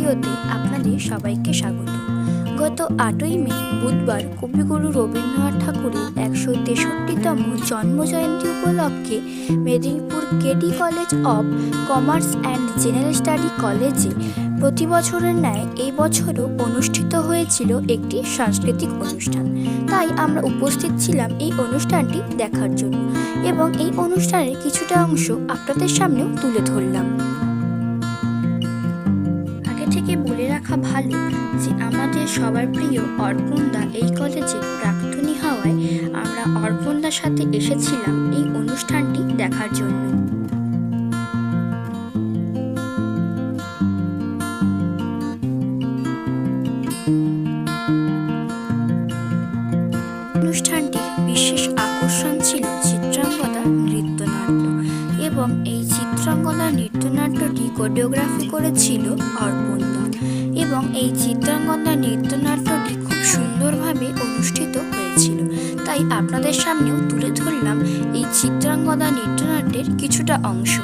ভিডিওতে আপনাদের সবাইকে স্বাগত। গত আটই মে, বুধবার কবিগুরু রবীন্দ্রনাথ ঠাকুরের একশো তেষট্টিতম জন্মজয়ন্তী উপলক্ষে Medinipur KD college of commerce and general study কলেজে প্রতি বছরের ন্যায় এই বছরও অনুষ্ঠিত হয়েছিল একটি সাংস্কৃতিক অনুষ্ঠান। তাই আমরা উপস্থিত ছিলাম এই অনুষ্ঠানটি দেখার জন্য এবং এই অনুষ্ঠানের কিছুটা অংশ আপনাদের সামনেও তুলে ধরলাম। থেকে বলে রাখা ভালো যে আমাদের সবার প্রিয় অর্পণদা এই কলেজে প্রাক্তনী হওয়ায় আমরা অর্পণদার সাথে এসেছিলাম এই অনুষ্ঠানটি দেখার জন্য। অনুষ্ঠানটির বিশেষ আকর্ষণ ছিল চিত্রাঙ্গদা নৃত্যনাট্য এবং এই চিত্রাঙ্গদা নৃত্যনাট্যটি কোরিওগ্রাফি করেছিল অর্পণদা এবং এই চিত্রাঙ্গদা নৃত্যনাট্যটি খুব সুন্দরভাবে অনুষ্ঠিত হয়েছিল। তাই আপনাদের সামনেও তুলে ধরলাম এই চিত্রাঙ্গদা নৃত্যনাট্যের কিছুটা অংশ।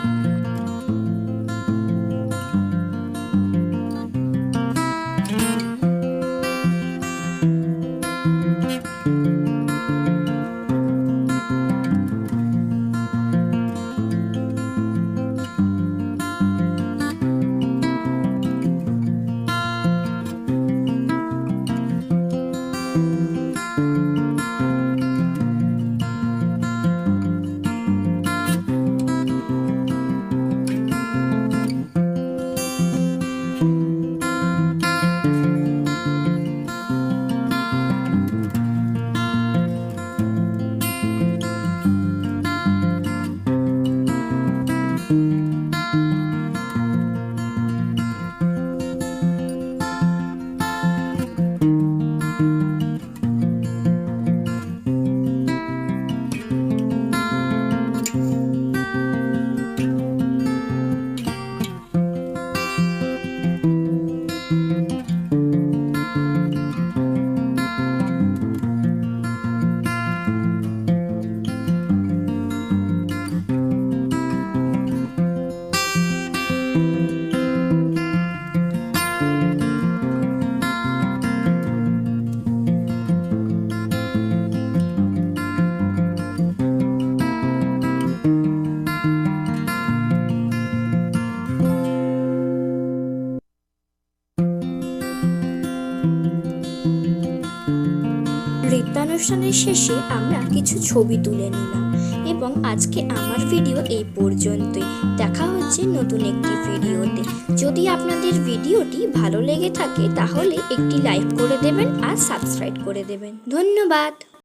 নৃত্যানুষ্ঠানের শেষে আমরা কিছু ছবি তুলে নিলাম এবং আজকে আমার ভিডিও এই পর্যন্তই। দেখা হচ্ছে নতুন একটি ভিডিওতে। যদি আপনাদের ভিডিওটি ভালো লেগে থাকে তাহলে একটি লাইক করে দেবেন আর সাবস্ক্রাইব করে দেবেন। ধন্যবাদ।